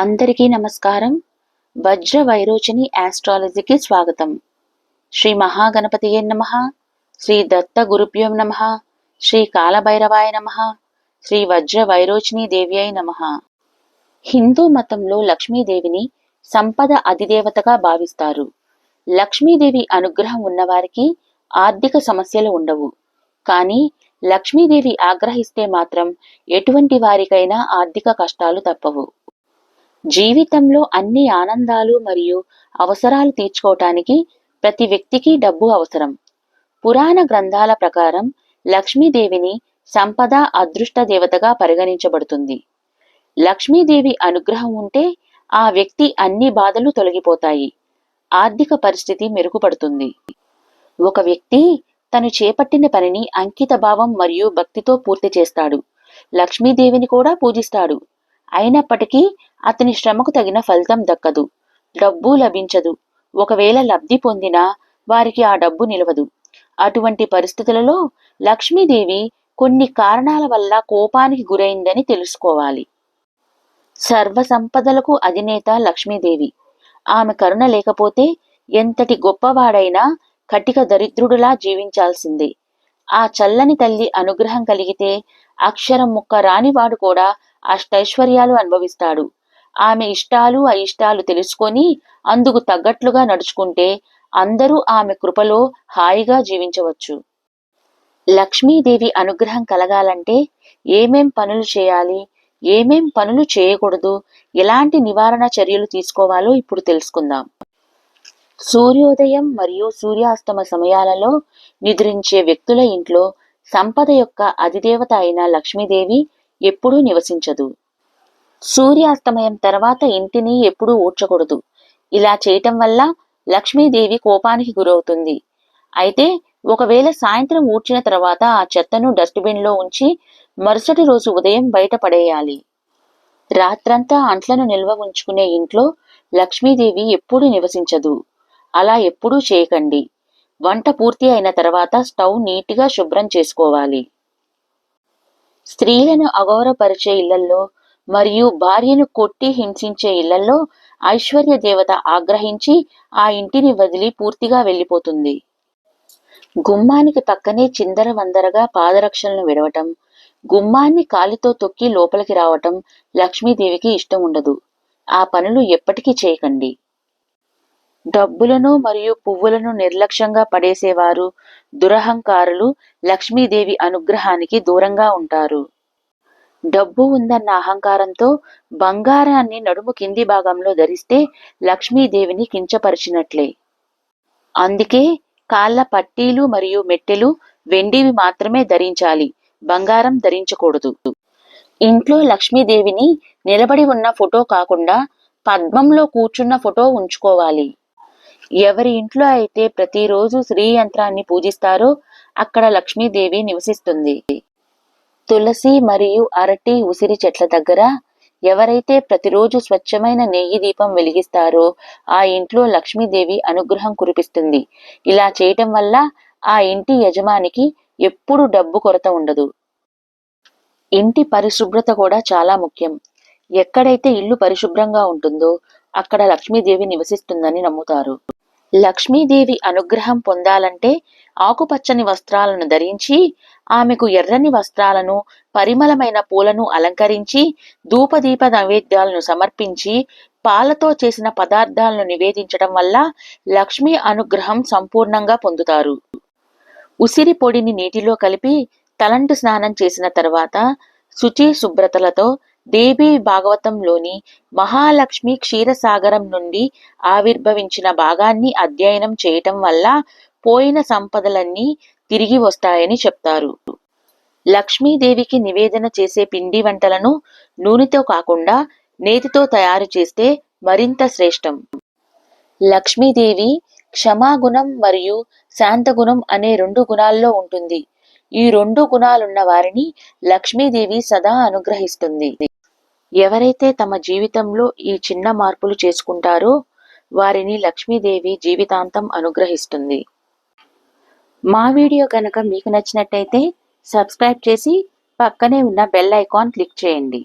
అందరికీ నమస్కారం. వజ్ర వైరోచని ఆస్ట్రాలజీకి స్వాగతం. శ్రీ మహాగణపతియే నమ. శ్రీ దత్త గురుభ్యం నమ. శ్రీ కాలభైరవాయ నమ. శ్రీ వజ్ర వైరోచిని అయి నమ. హిందూ మతంలో లక్ష్మీదేవిని సంపద అధిదేవతగా భావిస్తారు. లక్ష్మీదేవి అనుగ్రహం ఉన్నవారికి ఆర్థిక సమస్యలు ఉండవు. కానీ లక్ష్మీదేవి ఆగ్రహిస్తే మాత్రం ఎటువంటి వారికైనా ఆర్థిక కష్టాలు తప్పవు. జీవితంలో అన్ని ఆనందాలు మరియు అవసరాలు తీర్చుకోవటానికి ప్రతి వ్యక్తికి డబ్బు అవసరం. పురాణ గ్రంథాల ప్రకారం లక్ష్మీదేవిని సంపద అదృష్ట దేవతగా పరిగణించబడుతుంది. లక్ష్మీదేవి అనుగ్రహం ఉంటే ఆ వ్యక్తి అన్ని బాధలు తొలగిపోతాయి. ఆర్థిక పరిస్థితి మెరుగుపడుతుంది. ఒక వ్యక్తి తను చేపట్టిన పనిని అంకిత భావం మరియు భక్తితో పూర్తి చేస్తాడు. లక్ష్మీదేవిని కూడా పూజిస్తాడు. అయినప్పటికీ అతని శ్రమకు తగిన ఫలితం దక్కదు. డబ్బు లభించదు. ఒకవేళ లబ్ధి పొందినా వారికి ఆ డబ్బు నిలవదు. అటువంటి పరిస్థితులలో లక్ష్మీదేవి కొన్ని కారణాల వల్ల కోపానికి గురైందని తెలుసుకోవాలి. సర్వ సంపదలకు అధినేత లక్ష్మీదేవి. ఆమె కరుణ లేకపోతే ఎంతటి గొప్పవాడైనా కటిక దరిద్రుడులా జీవించాల్సిందే. ఆ చల్లని తల్లి అనుగ్రహం కలిగితే అక్షరం ముక్క రానివాడు కూడా అష్టైశ్వర్యాలు అనుభవిస్తాడు. ఆమె ఇష్టాలు అయిష్టాలు తెలుసుకొని అందుకు తగ్గట్లుగా నడుచుకుంటే అందరూ ఆమె కృపలో హాయిగా జీవించవచ్చు. లక్ష్మీదేవి అనుగ్రహం కలగాలంటే ఏమేం పనులు చేయాలి ఏమేం పనులు చేయకూడదు ఎలాంటి నివారణ చర్యలు తీసుకోవాలో ఇప్పుడు తెలుసుకుందాం. సూర్యోదయం మరియు సూర్యాస్తమ సమయాలలో నిద్రించే వ్యక్తుల ఇంట్లో సంపద యొక్క అధిదేవత అయిన లక్ష్మీదేవి ఎప్పుడూ నివసించదు. సూర్యాస్తమయం తర్వాత ఇంటిని ఎప్పుడూ ఊడ్చకూడదు. ఇలా చేయటం వల్ల లక్ష్మీదేవి కోపానికి గురవుతుంది. అయితే ఒకవేళ సాయంత్రం ఊడ్చిన తర్వాత ఆ చెత్తను డస్ట్బిన్లో ఉంచి మరుసటి రోజు ఉదయం బయట పడేయాలి. రాత్రంతా అంట్లను నిల్వ ఉంచుకునే ఇంట్లో లక్ష్మీదేవి ఎప్పుడూ నివసించదు. అలా ఎప్పుడూ చేయకండి. వంట పూర్తి అయిన తర్వాత స్టవ్ నీట్గా శుభ్రం చేసుకోవాలి. స్త్రీలను అగౌరవపరిచే ఇళ్ళలో మరియు భార్యను కొట్టి హింసించే ఇళ్ళలో ఐశ్వర్య దేవత ఆగ్రహించి ఆ ఇంటిని వదిలి పూర్తిగా వెళ్ళిపోతుంది. గుమ్మానికి పక్కనే చిందర వందరగా పాదరక్షలను విడవటం గుమ్మాన్ని కాలితో తొక్కి లోపలికి రావటం లక్ష్మీదేవికి ఇష్టం ఉండదు. ఆ పనులు ఎప్పటికీ చేయకండి. డబ్బులను మరియు పువ్వులను నిర్లక్ష్యంగా పడేసేవారు. దురహంకారులు లక్ష్మీదేవి అనుగ్రహానికి దూరంగా ఉంటారు. డబ్బు ఉందన్న అహంకారంతో బంగారాన్ని నడుము కింది భాగంలో ధరిస్తే లక్ష్మీదేవిని కించపరిచినట్లే. అందుకే కాళ్ళ పట్టీలు మరియు మెట్టెలు వెండివి మాత్రమే ధరించాలి. బంగారం ధరించకూడదు. ఇంట్లో లక్ష్మీదేవిని నిలబడి ఉన్న ఫోటో కాకుండా పద్మంలో కూర్చున్న ఫోటో ఉంచుకోవాలి. ఎవరి ఇంట్లో అయితే ప్రతిరోజు శ్రీ యంత్రాన్ని పూజిస్తారో అక్కడ లక్ష్మీదేవి నివసిస్తుంది. తులసి మరియు అరటి ఉసిరి చెట్ల దగ్గర ఎవరైతే ప్రతిరోజు స్వచ్ఛమైన నెయ్యి దీపం వెలిగిస్తారో ఆ ఇంట్లో లక్ష్మీదేవి అనుగ్రహం కురిపిస్తుంది. ఇలా చేయటం వల్ల ఆ ఇంటి యజమానికి ఎప్పుడు డబ్బు కొరత ఉండదు. ఇంటి పరిశుభ్రత కూడా చాలా ముఖ్యం. ఎక్కడైతే ఇల్లు పరిశుభ్రంగా ఉంటుందో అక్కడ లక్ష్మీదేవి నివసిస్తుందని నమ్ముతారు. లక్ష్మీదేవి అనుగ్రహం పొందాలంటే ఆకుపచ్చని వస్త్రాలను ధరించి ఆమెకు ఎర్రని వస్త్రాలను పరిమళమైన పూలను అలంకరించి ధూపదీప నైవేద్యాలను సమర్పించి పాలతో చేసిన పదార్థాలను నివేదించడం వల్ల లక్ష్మీ అనుగ్రహం సంపూర్ణంగా పొందుతారు. ఉసిరి పొడిని నీటిలో కలిపి తలంటు స్నానం చేసిన తర్వాత శుచి శుభ్రతలతో దేవి భాగవతంలోని మహాలక్ష్మి క్షీరసాగరం నుండి ఆవిర్భవించిన భాగాన్ని అధ్యయనం చేయటం వల్ల పోయిన సంపదలన్నీ తిరిగి వస్తాయని చెప్తారు. లక్ష్మీదేవికి నివేదన చేసే పిండి వంటలను నూనెతో కాకుండా నేతితో తయారు చేస్తే మరింత శ్రేష్టం. లక్ష్మీదేవి క్షమాగుణం మరియు శాంతగుణం అనే రెండు గుణాల్లో ఉంటుంది. ఈ రెండు గుణాలున్న వారిని లక్ష్మీదేవి సదా అనుగ్రహిస్తుంది. ఎవరైతే తమ జీవితంలో ఈ చిన్న మార్పులు చేసుకుంటారో వారిని లక్ష్మీదేవి జీవితాంతం అనుగ్రహిస్తుంది. మా వీడియో కనుక మీకు నచ్చినట్టయితే సబ్స్క్రైబ్ చేసి పక్కనే ఉన్న బెల్ ఐకాన్ క్లిక్ చేయండి.